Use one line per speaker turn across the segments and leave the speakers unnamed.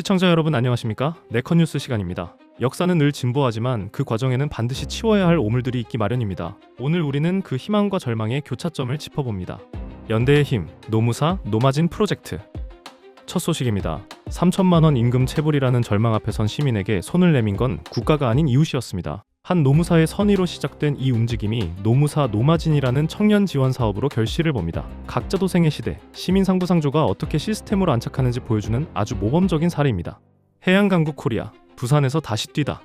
시청자 여러분 안녕하십니까? 네컷 뉴스 시간입니다. 역사는 늘 진보하지만 그 과정에는 반드시 치워야 할 오물들이 있기 마련입니다. 오늘 우리는 그 희망과 절망의 교차점을 짚어봅니다. 연대의 힘, 노무사, 노마진 프로젝트. 첫 소식입니다. 3천만 원 임금 체불이라는 절망 앞에 선 시민에게 손을 내민 건 국가가 아닌 이웃이었습니다. 한 노무사의 선의로 시작된 이 움직임이 노무사 노마진이라는 청년 지원 사업으로 결실을 봅니다. 각자 도생의 시대, 시민 상부 상조가 어떻게 시스템으로 안착하는지 보여주는 아주 모범적인 사례입니다. 해양 강국 코리아, 부산에서 다시 뛰다.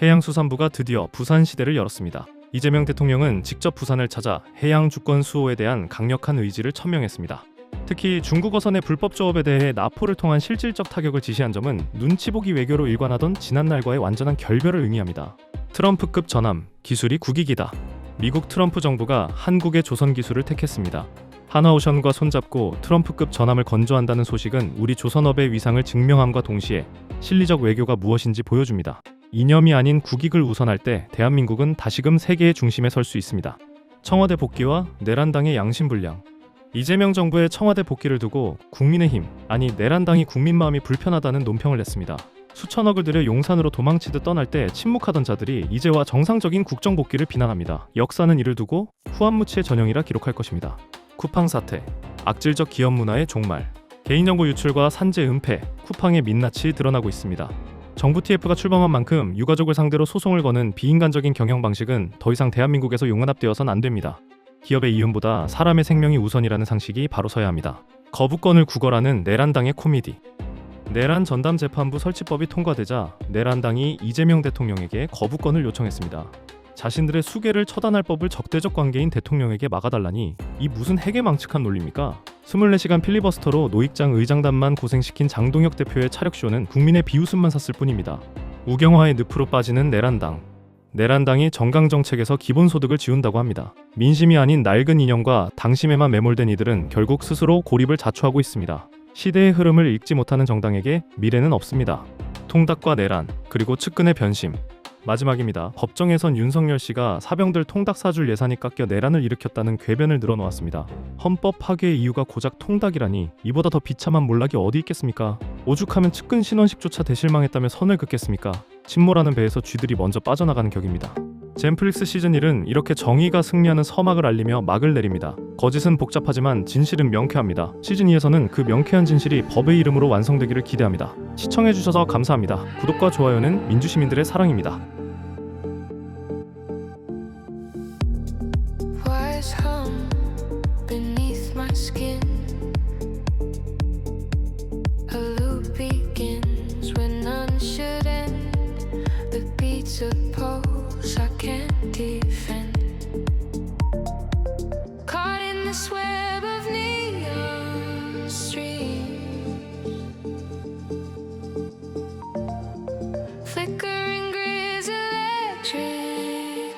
해양수산부가 드디어 부산 시대를 열었습니다. 이재명 대통령은 직접 부산을 찾아 해양 주권 수호에 대한 강력한 의지를 천명했습니다. 특히 중국 어선의 불법 조업에 대해 나포를 통한 실질적 타격을 지시한 점은 눈치 보기 외교로 일관하던 지난날과의 완전한 결별을 의미합니다. 트럼프급 전함, 기술이 국익이다. 미국 트럼프 정부가 한국의 조선 기술을 택했습니다. 하나오션과 손잡고 트럼프급 전함을 건조한다는 소식은 우리 조선업의 위상을 증명함과 동시에 실리적 외교가 무엇인지 보여줍니다. 이념이 아닌 국익을 우선할 때 대한민국은 다시금 세계의 중심에 설 수 있습니다. 청와대 복귀와 내란당의 양심불량. 이재명 정부의 청와대 복귀를 두고 국민의힘, 아니 내란당이 국민 마음이 불편하다는 논평을 냈습니다. 수천억을 들여 용산으로 도망치듯 떠날 때 침묵하던 자들이 이제와 정상적인 국정 복귀를 비난합니다. 역사는 이를 두고 후한무치의 전형이라 기록할 것입니다. 쿠팡 사태, 악질적 기업 문화의 종말, 개인정보 유출과 산재 은폐, 쿠팡의 민낯이 드러나고 있습니다. 정부 TF가 출범한 만큼 유가족을 상대로 소송을 거는 비인간적인 경영 방식은 더 이상 대한민국에서 용납되어선 안 됩니다. 기업의 이윤보다 사람의 생명이 우선이라는 상식이 바로 서야 합니다. 거부권을 구걸하는 내란당의 코미디. 내란 전담 재판부 설치법이 통과되자 내란당이 이재명 대통령에게 거부권을 요청했습니다. 자신들의 수계를 처단할 법을 적대적 관계인 대통령에게 막아달라니 이 무슨 해괴망측한 논리입니까? 24시간 필리버스터로 노익장 의장단만 고생시킨 장동혁 대표의 차력쇼는 국민의 비웃음만 샀을 뿐입니다. 우경화의 늪으로 빠지는 내란당. 내란당이 정강정책에서 기본소득을 지운다고 합니다. 민심이 아닌 낡은 인형과 당심에만 매몰된 이들은 결국 스스로 고립을 자초하고 있습니다. 시대의 흐름을 읽지 못하는 정당에게 미래는 없습니다. 통닭과 내란, 그리고 측근의 변심. 마지막입니다. 법정에선 윤석열 씨가 사병들 통닭 사줄 예산이 깎여 내란을 일으켰다는 궤변을 늘어놓았습니다. 헌법 파괴의 이유가 고작 통닭이라니 이보다 더 비참한 몰락이 어디 있겠습니까? 오죽하면 측근 신원식조차 대실망했다며 선을 긋겠습니까? 침몰하는 배에서 쥐들이 먼저 빠져나가는 격입니다. 젠플릭스 시즌 1은 이렇게 정의가 승리하는 서막을 알리며 막을 내립니다. 거짓은 복잡하지만 진실은 명쾌합니다. 시즌 2에서는 그 명쾌한 진실이 법의 이름으로 완성되기를 기대합니다. 시청해주셔서 감사합니다. 구독과 좋아요는 민주시민들의 사랑입니다.
swear